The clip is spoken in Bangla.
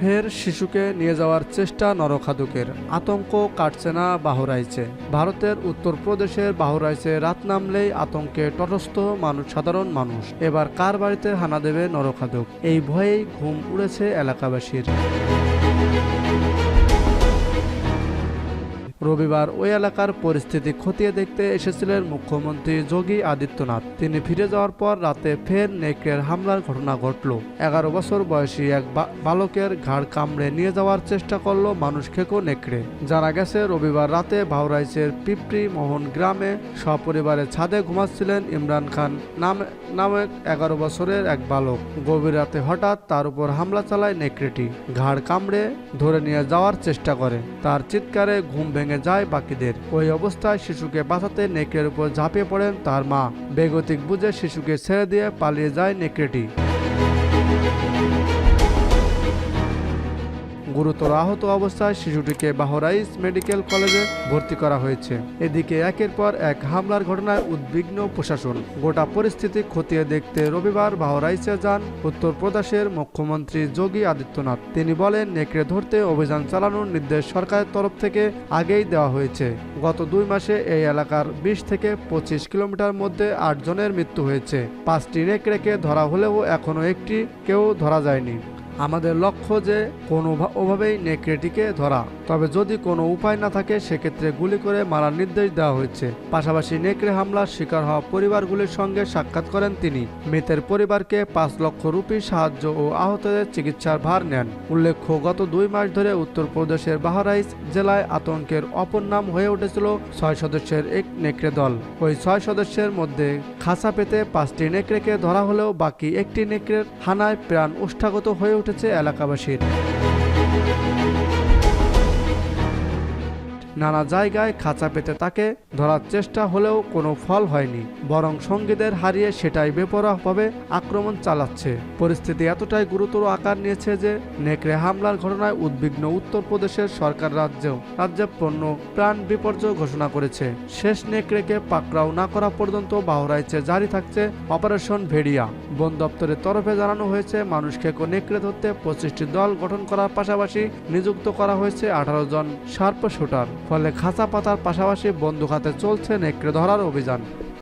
ফের শিশুকে নিয়ে যাওয়ার চেষ্টা নরখাদুকের। আতঙ্ক কাটছে না বাহরাইচে ভারতের উত্তরপ্রদেশের বাহরাইচে রাত নামলেই আতঙ্কে তটস্থ মানুষ, সাধারণ মানুষ। এবার কার বাড়িতে হানা দেবে নরখাদুক? এই ভয়েই ঘুম উড়েছে এলাকাবাসীর। রবিবার ওই এলাকার পরিস্থিতি খতিয়ে দেখতে এসেছিলেন মুখ্যমন্ত্রী যোগী আদিত্যনাথ। তিনি ফিরে যাওয়ার পর রাতে ফের নেকড়ের হামলার ঘটনা ঘটল। এগারো বছর বয়সী এক বালকের ঘাড় কামড়ে নিয়ে যাওয়ার চেষ্টা করল মানুষ খেকো নেকড়ে। জানা গেছে, রবিবার রাতে ভাওরাইচের পিপরি মোহন গ্রামে সপরিবারে ছাদে ঘুমাচ্ছিলেন ইমরান খান নামে নামে এগারো বছরের এক বালক। গভীর রাতে হঠাৎ তার উপর হামলা চালায় নেকড়েটি। ঘাড় কামড়ে ধরে নিয়ে যাওয়ার চেষ্টা করে। তার চিৎকারে ঘুম ভেঙে যায় বাকিদের। ওই অবস্থায় শিশুকে বাঁচাতে নেকড়ের উপর ঝাঁপিয়ে পড়েন তার মা। বেগতিক বুঝে শিশুকে ছেড়ে দিয়ে পালিয়ে যায় নেকড়েটি। গুরুতর আহত অবস্থায় শিশুটিকে বাহরাইস মেডিকেল কলেজে ভর্তি করা হয়েছে। এদিকে একের পর এক হামলার ঘটনায় উদ্বিগ্ন প্রশাসন। গোটা পরিস্থিতি খতিয়ে দেখতে রবিবার বাহরাইসে যান উত্তরপ্রদেশের মুখ্যমন্ত্রী যোগী আদিত্যনাথ। তিনি বলেন, নেকড়ে ধরতে অভিযান চালানোর নির্দেশ সরকারের তরফ থেকে আগেই দেওয়া হয়েছে। গত দুই মাসে এই এলাকার বিশ থেকে পঁচিশ কিলোমিটার মধ্যে আট জনের মৃত্যু হয়েছে। পাঁচটি নেকড়েকে ধরা হলেও এখনও একটি কেউ ধরা যায়নি। আমাদের লক্ষ্য যে কোনোভাবেই নেকড়েটিকে ধরা। তবে যদি কোনো উপায় না থাকে, সেক্ষেত্রে গুলি করে মারার নির্দেশ দেওয়া হয়েছে। পাশাপাশি নেকড়ে হামলার শিকার হওয়া পরিবারগুলির সঙ্গে সাক্ষাৎ করেন তিনি। মৃতের পরিবারকে পাঁচ লক্ষ রুপি সাহায্য ও আহতদের চিকিৎসার ভার নেন। উল্লেখ্য, গত দুই মাস ধরে উত্তরপ্রদেশের বাহারাইচ জেলায় আতঙ্কের অপর নাম হয়ে উঠেছিল ছয় সদস্যের এক নেকড়ে দল। ওই ছয় সদস্যের মধ্যে খাসা পেতে পাঁচটি নেকড়েকে ধরা হলেও বাকি একটি নেকড়ের হানায় প্রাণ উষ্ঠাগত হয়ে উঠেছে এলাকাবাসীর। নানা জায়গায় খাঁচা পেতে তাকে ধরার চেষ্টা হলেও কোনো ফল হয়নি। বরং সঙ্গীদের হারিয়ে সেটাই বেপরোয়াভাবে আক্রমণ চালাচ্ছে। পরিস্থিতি এতটাই গুরুতর আকার নিয়েছে যে নেকড়ে হামলার ঘটনায় উদ্বিগ্ন উত্তরপ্রদেশের সরকার রাজ্যেও রাজ্যে পণ্য প্রাণ বিপর্যয় ঘোষণা করেছে। শেষ নেকড়েকে পাকড়াও না করা পর্যন্ত বাহরাইচে জারি থাকছে অপারেশন ভেড়িয়া। বন দপ্তরের তরফে জানানো হয়েছে মানুষকে নেকড়ে ধরতে পঁচিশটি দল গঠন করার পাশাপাশি নিযুক্ত করা হয়েছে আঠারো জন শার্প শুটার। ফলে খাঁচা পাতার পাশাপাশি বন্ধু হাতে চলছে নেকড়ে ধরার অভিযান।